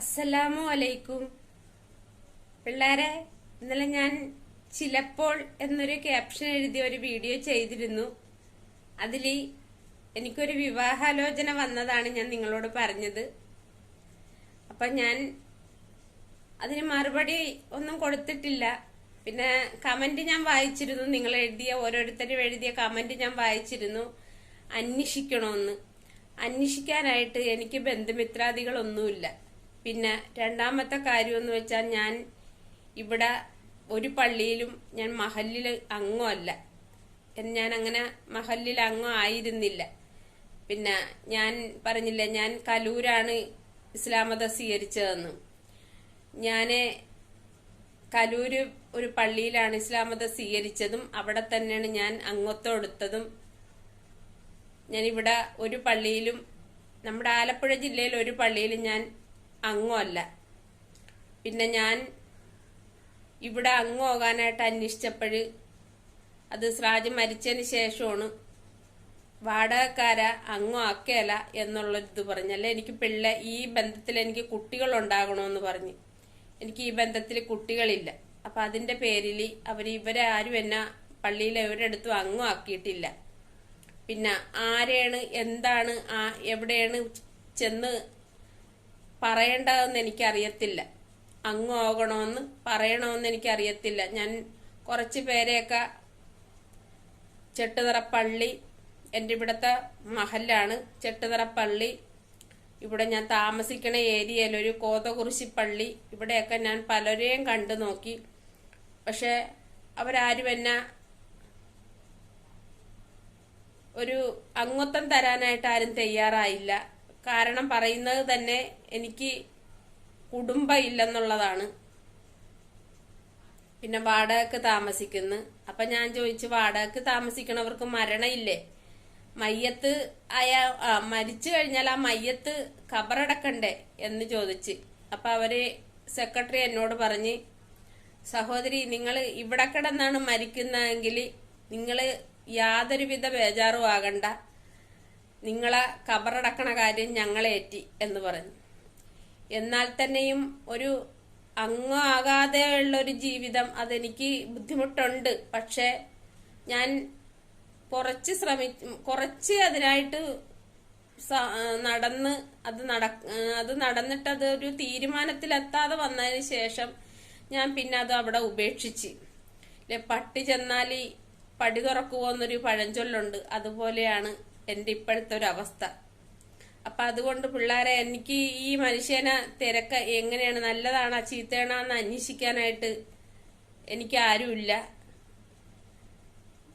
അസ്സലാമു അലൈക്കും. പിള്ളേരെ ഇന്നലെ ഞാൻ ചിലപ്പോൾ എന്നൊരു ക്യാപ്ഷൻ എഴുതിയ ഒരു വീഡിയോ ചെയ്തിരുന്നു. അതിൽ എനിക്കൊരു വിവാഹാലോചന വന്നതാണ് ഞാൻ നിങ്ങളോട് പറഞ്ഞത്. അപ്പൊ ഞാൻ അതിന് മറുപടി ഒന്നും കൊടുത്തിട്ടില്ല. പിന്നെ കമന്റ് ഞാൻ വായിച്ചിരുന്നു. നിങ്ങൾ എഴുതിയ ഓരോരുത്തരും എഴുതിയ കമന്റ് ഞാൻ വായിച്ചിരുന്നു. അന്വേഷിക്കണമെന്ന് അന്വേഷിക്കാനായിട്ട് എനിക്ക് ബന്ധുമിത്രാദികളൊന്നുമില്ല. പിന്നെ രണ്ടാമത്തെ കാര്യം എന്ന് വെച്ചാൽ ഞാൻ ഇവിടെ ഒരു പള്ളിയിലും ഞാൻ മഹല്ലിൽ അംഗമല്ല ഞാൻ അങ്ങനെ മഹല്ലിൽ അംഗം ആയിരുന്നില്ല. പിന്നെ ഞാൻ പറഞ്ഞില്ല ഞാൻ കലൂരാണ് ഇസ്ലാം മതം സ്വീകരിച്ചതെന്ന് ഞാൻ കലൂര് ഒരു പള്ളിയിലാണ് ഇസ്ലാം മതം സ്വീകരിച്ചതും അവിടെ തന്നെയാണ് ഞാൻ അംഗത്വം എടുത്തതും. ഞാനിവിടെ ഒരു പള്ളിയിലും നമ്മുടെ ആലപ്പുഴ ജില്ലയിൽ ഒരു പള്ളിയിലും ഞാൻ അംഗമല്ല പിന്നെ ഞാൻ ഇവിടെ അംഗമാകാനായിട്ട് അന്വേഷിച്ചപ്പോൾ അത് സ്രാജ് മരിച്ചതിന് ശേഷമാണ് വാടകക്കാര അംഗം ആക്കേല എന്നുള്ളൊരിത് അല്ലെ എനിക്ക് പിള്ളേ ഈ ബന്ധത്തിൽ എനിക്ക് കുട്ടികൾ ഉണ്ടാകണമെന്ന് പറഞ്ഞ്. എനിക്ക് ഈ ബന്ധത്തിൽ കുട്ടികളില്ല. അപ്പൊ അതിന്റെ പേരിൽ അവർ ഇവരെ ആരും എന്നെ പള്ളിയിൽ ഇവരെടുത്തും അങ്ങോ ആക്കിയിട്ടില്ല. പിന്നെ ആരെയാണ് എന്താണ് ആ എവിടെയാണ് ചെന്ന് പറയേണ്ടതെന്ന് എനിക്കറിയത്തില്ല. അങ്ങ് ആകണമെന്ന് പറയണമെന്ന് എനിക്കറിയത്തില്ല. ഞാൻ കുറച്ച് പേരെയൊക്കെ ചെട്ടുതറ പള്ളി എന്റെ ഇവിടുത്തെ മഹലാണ് ചെട്ടുതറ പള്ളി. ഇവിടെ ഞാൻ താമസിക്കണ ഏരിയയിൽ ഒരു കോതകുറിശി പള്ളി. ഇവിടെയൊക്കെ ഞാൻ പലരെയും കണ്ടു നോക്കി. പക്ഷെ അവരാരും എന്നെ ഒരു അംഗത്വം തരാനായിട്ട് ആരും തയ്യാറായില്ല. കാരണം പറയുന്നത് തന്നെ എനിക്ക് കുടുംബം ഇല്ലെന്നുള്ളതാണ് പിന്നെ വാടകക്ക് താമസിക്കുന്നു. അപ്പൊ ഞാൻ ചോദിച്ചു വാടകക്ക് താമസിക്കണവർക്ക് മരണമില്ലേ? മയ്യത്ത് ആ മരിച്ചു കഴിഞ്ഞാൽ ആ മയ്യത്ത് കബറടക്കണ്ടേ എന്ന് ചോദിച്ച്. അപ്പൊ അവർ സെക്രട്ടറി എന്നോട് പറഞ്ഞ് സഹോദരി നിങ്ങൾ ഇവിടെ കിടന്നാണ് മരിക്കുന്നതെങ്കിൽ നിങ്ങൾ യാതൊരുവിധ ബേജാറും ആകണ്ട. നിങ്ങളെ കബറടക്കണ കാര്യം ഞങ്ങളേറ്റി എന്ന് പറഞ്ഞു. എന്നാൽ തന്നെയും ഒരു അംഗമാകാതെ ഉള്ള ഒരു ജീവിതം അതെനിക്ക് ബുദ്ധിമുട്ടുണ്ട്. പക്ഷേ ഞാൻ കുറച്ച് ശ്രമി കുറച്ച് അതിനായിട്ട് നടന്ന് അത് നട അത് നടന്നിട്ട് അത് ഒരു തീരുമാനത്തിലെത്താതെ വന്നതിന് ശേഷം ഞാൻ പിന്നെ അത് അവിടെ ഉപേക്ഷിച്ച്. പട്ടി ചെന്നാൽ പടി തുറക്കുമോ എന്നൊരു പഴഞ്ചൊല്ലുണ്ട്. അതുപോലെയാണ് എന്റെ ഇപ്പോഴത്തെ ഒരു അവസ്ഥ അപ്പൊ അതുകൊണ്ട് പിള്ളേരെ എനിക്ക് ഈ മനുഷ്യനെ തിരക്ക എങ്ങനെയാണ് നല്ലതാണോ ചീത്തയാണോ എന്ന് അന്വേഷിക്കാനായിട്ട് എനിക്ക് ആരുമില്ല.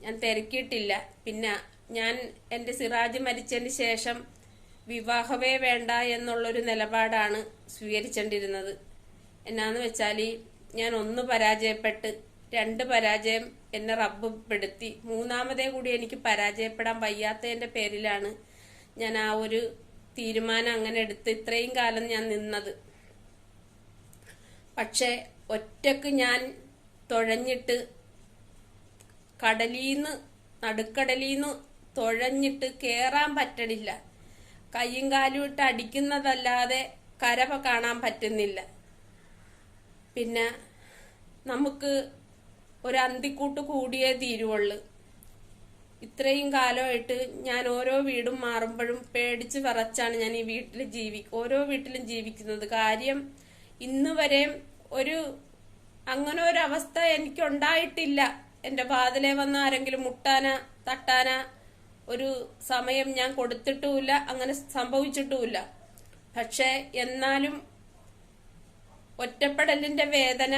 ഞാൻ തിരക്കിയിട്ടില്ല. പിന്നെ ഞാൻ എന്റെ സിറാജ് മരിച്ചതിന് ശേഷം വിവാഹമേ വേണ്ട എന്നുള്ളൊരു നിലപാടാണ് സ്വീകരിച്ചോണ്ടിരുന്നത്. എന്നാന്ന് വെച്ചാൽ ഞാൻ ഒന്ന് പരാജയപ്പെട്ട് രണ്ട് പരാജയം എന്നെ റബ്ബ് പെടുത്തി. മൂന്നാമതേ കൂടി എനിക്ക് പരാജയപ്പെടാൻ വയ്യാത്തതിന്റെ പേരിലാണ് ഞാൻ ആ ഒരു തീരുമാനം അങ്ങനെ എടുത്ത് ഇത്രയും കാലം ഞാൻ നിന്നത്. പക്ഷെ ഒറ്റയ്ക്ക് ഞാൻ തുഴഞ്ഞിട്ട് കടലീന്ന് നടുക്കടലീന്ന് തുഴഞ്ഞിട്ട് കയറാൻ പറ്റണില്ല. കയ്യും കാലും ഇട്ട് അടിക്കുന്നതല്ലാതെ കരവ കാണാൻ പറ്റുന്നില്ല. പിന്നെ നമുക്ക് ഒരു അന്തിക്കൂട്ട് കൂടിയേ തീരുവുള്ളു. ഇത്രയും കാലമായിട്ട് ഞാൻ ഓരോ വീടും മാറുമ്പോഴും പേടിച്ച് പറച്ചാണ് ഞാൻ ഈ വീട്ടിൽ ജീവി ഓരോ വീട്ടിലും ജീവിക്കുന്നത്. കാര്യം ഇന്ന് ഒരു അങ്ങനെ ഒരു അവസ്ഥ എനിക്കുണ്ടായിട്ടില്ല. എന്റെ വാതിലെ വന്ന ആരെങ്കിലും മുട്ടാന തട്ടാന ഒരു സമയം ഞാൻ കൊടുത്തിട്ടുമില്ല അങ്ങനെ സംഭവിച്ചിട്ടുമില്ല. പക്ഷെ എന്നാലും ഒറ്റപ്പെടലിന്റെ വേദന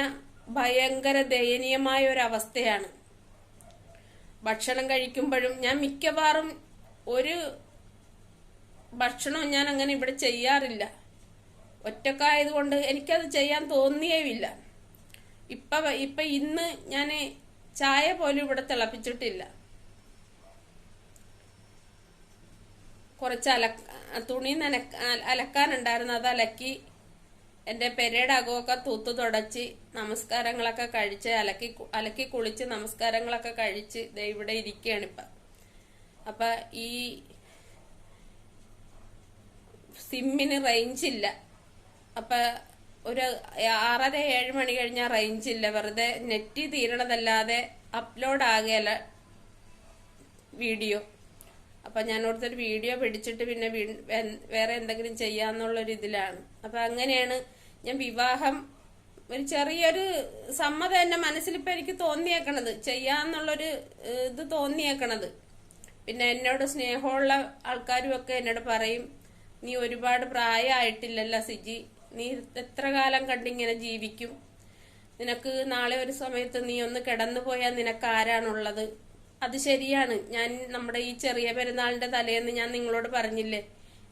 ഭയങ്കര ദയനീയമായ ഒരു അവസ്ഥയാണ് ഭക്ഷണം കഴിക്കുമ്പോഴും ഞാൻ മിക്കവാറും ഒരു ഭക്ഷണവും ഞാൻ അങ്ങനെ ഇവിടെ ചെയ്യാറില്ല. ഒറ്റക്കായതുകൊണ്ട് എനിക്കത് ചെയ്യാൻ തോന്നിയേയില്ല. ഇപ്പൊ ഇപ്പൊ ഇന്ന് ഞാൻ ചായ പോലും ഇവിടെ തിളപ്പിച്ചിട്ടില്ല. കുറച്ച് അല തുണി നനക്ക അലക്കാനുണ്ടായിരുന്നു. അത് അലക്കി എന്റെ പെരയുടെ അകമൊക്കെ തൂത്ത് തുടച്ച് നമസ്കാരങ്ങളൊക്കെ കഴിച്ച് അലക്കി അലക്കി കുളിച്ച് നമസ്കാരങ്ങളൊക്കെ കഴിച്ച് ഇവിടെ ഇരിക്കുകയാണ് ഇപ്പൊ. അപ്പൊ ഈ സിമ്മിന് റേഞ്ച് ഇല്ല. അപ്പൊ ഒരു ആറര ഏഴ് മണി കഴിഞ്ഞാൽ റേഞ്ച് ഇല്ല. വെറുതെ നെറ്റ് തീരണതല്ലാതെ അപ്ലോഡ് ആകുകയല്ല വീഡിയോ. അപ്പൊ ഓർത്തൊരു വീഡിയോ പിടിച്ചിട്ട് പിന്നെ വേറെ എന്തെങ്കിലും ചെയ്യാന്നുള്ളൊരു ഇതിലാണ് അപ്പൊ അങ്ങനെയാണ് ഞാൻ വിവാഹം ഒരു ചെറിയൊരു സമ്മതം എന്റെ മനസ്സിൽ ഇപ്പൊ എനിക്ക് തോന്നിയേക്കണത്. ചെയ്യാന്നുള്ളൊരു ഇത് തോന്നിയേക്കണത്. പിന്നെ എന്നോട് സ്നേഹമുള്ള ആൾക്കാരും ഒക്കെ എന്നോട് പറയും നീ ഒരുപാട് പ്രായമായിട്ടില്ലല്ലോ സിജി. നീ എത്ര കാലം കണ്ടിങ്ങനെ ജീവിക്കും? നിനക്ക് നാളെ ഒരു സമയത്ത് നീ ഒന്ന് കിടന്നു പോയാൽ നിനക്ക് ആരാണുള്ളത് അത് ശരിയാണ്. ഞാൻ നമ്മുടെ ഈ ചെറിയ പെരുന്നാളിന്റെ തലേന്ന് ഞാൻ നിങ്ങളോട് പറഞ്ഞില്ലേ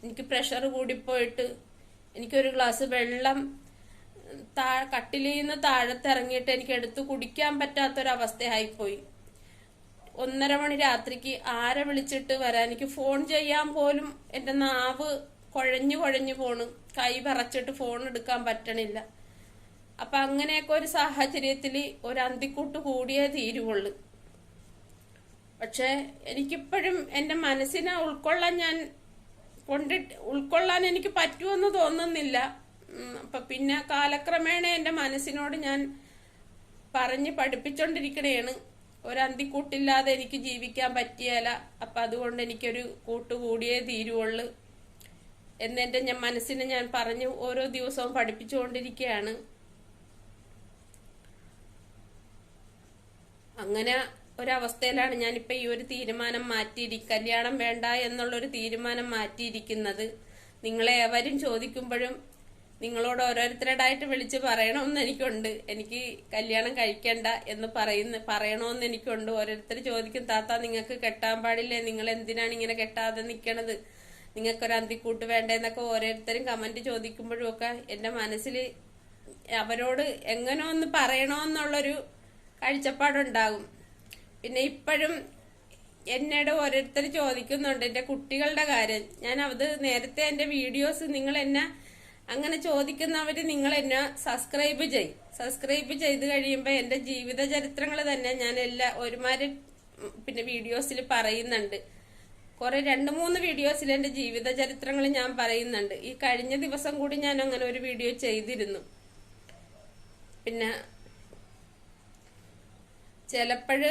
എനിക്ക് പ്രഷർ കൂടിപ്പോയിട്ട് എനിക്കൊരു ഗ്ലാസ് വെള്ളം താ കട്ടിലിൽ നിന്ന് താഴത്തിറങ്ങിയിട്ട് എനിക്ക് എടുത്തു കുടിക്കാൻ പറ്റാത്തൊരവസ്ഥയായിപ്പോയി. ഒന്നര മണി രാത്രിക്ക് ആരെ വിളിച്ചിട്ട് വരാൻ? എനിക്ക് ഫോൺ ചെയ്യാൻ പോലും എന്റെ നാവ് കുഴഞ്ഞു കുഴഞ്ഞു പോണ്. കൈ പറച്ചിട്ട് ഫോൺ എടുക്കാൻ പറ്റണില്ല. അപ്പൊ അങ്ങനെയൊക്കെ ഒരു സാഹചര്യത്തിൽ ഒരു അന്തിക്കൂട്ട് കൂടിയേ തീരുവുള്ളു. പക്ഷെ എനിക്കിപ്പോഴും എന്റെ മനസ്സിനെ ഉൾക്കൊള്ളാൻ ഞാൻ കൊണ്ടിട്ട് ഉൾക്കൊള്ളാൻ എനിക്ക് പറ്റുമെന്ന് തോന്നുന്നില്ല. അപ്പൊ പിന്നെ കാലക്രമേണ എന്റെ മനസ്സിനോട് ഞാൻ പറഞ്ഞ് പഠിപ്പിച്ചോണ്ടിരിക്കണേണ്. ഒരു എനിക്ക് ജീവിക്കാൻ പറ്റിയല്ല അപ്പൊ അതുകൊണ്ട് എനിക്കൊരു കൂട്ട് കൂടിയേ തീരുവുള്ളു എന്നെന്റെ ഞാൻ മനസ്സിനെ ഞാൻ പറഞ്ഞു ഓരോ ദിവസവും പഠിപ്പിച്ചുകൊണ്ടിരിക്കുകയാണ് അങ്ങനെ ഒരവസ്ഥയിലാണ് ഞാനിപ്പോ ഈ ഒരു തീരുമാനം മാറ്റിയിരി കല്യാണം വേണ്ട എന്നുള്ളൊരു തീരുമാനം മാറ്റിയിരിക്കുന്നത്. നിങ്ങളെ എവരും ചോദിക്കുമ്പോഴും നിങ്ങളോട് ഓരോരുത്തരോടായിട്ട് വിളിച്ച് പറയണമെന്ന് എനിക്കുണ്ട്. എനിക്ക് കല്യാണം കഴിക്കണ്ട എന്ന് പറയുന്ന പറയണമെന്ന് എനിക്കുണ്ട്. ഓരോരുത്തർ ചോദിക്കും താത്ത നിങ്ങൾക്ക് കെട്ടാൻ പാടില്ലേ? നിങ്ങൾ എന്തിനാണ് ഇങ്ങനെ കെട്ടാതെ നിൽക്കണത് നിങ്ങൾക്കൊരു അന്തിക്കൂട്ട് വേണ്ടെന്നൊക്കെ ഓരോരുത്തരും കമന്റ് ചോദിക്കുമ്പോഴും ഒക്കെ എന്റെ മനസ്സിൽ അവരോട് എങ്ങനെ ഒന്ന് പറയണമെന്നുള്ളൊരു കാഴ്ചപ്പാടുണ്ടാകും. പിന്നെ ഇപ്പോഴും എന്നോട് ഓരോരുത്തർ ചോദിക്കുന്നുണ്ട് എന്റെ കുട്ടികളുടെ കാര്യം. ഞാൻ അത് നേരത്തെ എന്റെ വീഡിയോസ് നിങ്ങൾ എന്നെ അങ്ങനെ ചോദിക്കുന്നവര് നിങ്ങൾ എന്നെ സബ്സ്ക്രൈബ് ചെയ്യും. സബ്സ്ക്രൈബ് ചെയ്ത് കഴിയുമ്പോൾ എന്റെ ജീവിത ചരിത്രങ്ങൾ തന്നെ ഞാൻ എല്ലാ ഒരുമാതിരി പിന്നെ വീഡിയോസിൽ പറയുന്നുണ്ട്. കുറെ രണ്ട് മൂന്ന് വീഡിയോസിൽ എന്റെ ജീവിത ചരിത്രങ്ങൾ ഞാൻ പറയുന്നുണ്ട്. ഈ കഴിഞ്ഞ ദിവസം കൂടി ഞാൻ അങ്ങനെ ഒരു വീഡിയോ ചെയ്തിരുന്നു. പിന്നെ ചിലപ്പോഴ്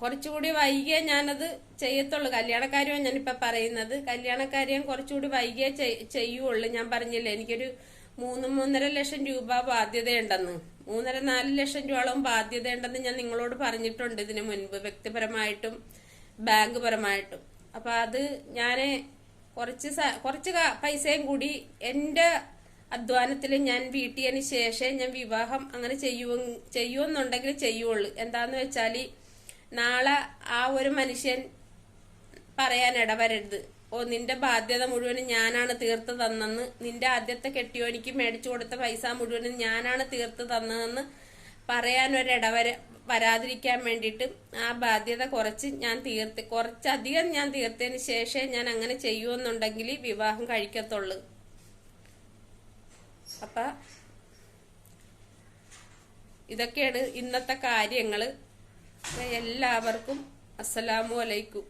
കുറച്ചുകൂടി വൈകിയേ ഞാനത് ചെയ്യത്തുള്ളൂ. കല്യാണക്കാര്യമാണ് ഞാനിപ്പോ പറയുന്നത്. കല്യാണക്കാര്യം കുറച്ചുകൂടി വൈകിയേ ചെയ്- ചെയ്യുള്ളൂ. ഞാൻ പറഞ്ഞില്ലേ എനിക്കൊരു മൂന്ന് മൂന്നര ലക്ഷം രൂപ ബാധ്യതയുണ്ടെന്ന്. മൂന്നര നാല് ലക്ഷം രൂപയോളം ബാധ്യതയുണ്ടെന്ന് ഞാൻ നിങ്ങളോട് പറഞ്ഞിട്ടുണ്ട് ഇതിനു മുൻപ് വ്യക്തിപരമായിട്ടും ബാങ്ക് പരമായിട്ടും അപ്പൊ അത് ഞാൻ കുറച്ച് കുറച്ച് പൈസയും കൂടി എന്റെ അധ്വാനത്തിൽ ഞാൻ വീട്ടിയതിന് ശേഷം ഞാൻ വിവാഹം അങ്ങനെ ചെയ്യൂ ചെയ്യുമെന്നുണ്ടെങ്കിൽ ചെയ്യുള്ളൂ. എന്താന്ന് വെച്ചാൽ നാളെ ആ ഒരു മനുഷ്യൻ പറയാൻ ഇടവരരുത്. ഓ നിന്റെ ബാധ്യത മുഴുവനും ഞാനാണ് തീർത്ത് തന്നെന്ന് നിന്റെ ആദ്യത്തെ കെട്ടിയോനിക്ക് മേടിച്ചു കൊടുത്ത പൈസ മുഴുവനും ഞാനാണ് തീർത്ത് തന്നതെന്ന് പറയാൻ ഒരു ഇടവര വരാതിരിക്കാൻ വേണ്ടിയിട്ട് ആ ബാധ്യത കുറച്ച് ഞാൻ തീർത്ത് കുറച്ചധികം ഞാൻ തീർത്തതിന് ശേഷം ഞാൻ അങ്ങനെ ചെയ്യുമെന്നുണ്ടെങ്കിൽ വിവാഹം കഴിക്കത്തുള്ളൂ. അപ്പ ഇതൊക്കെയാണ് ഇന്നത്തെ കാര്യങ്ങൾ. എല്ലാവർക്കും അസ്സലാമു അലൈക്കും.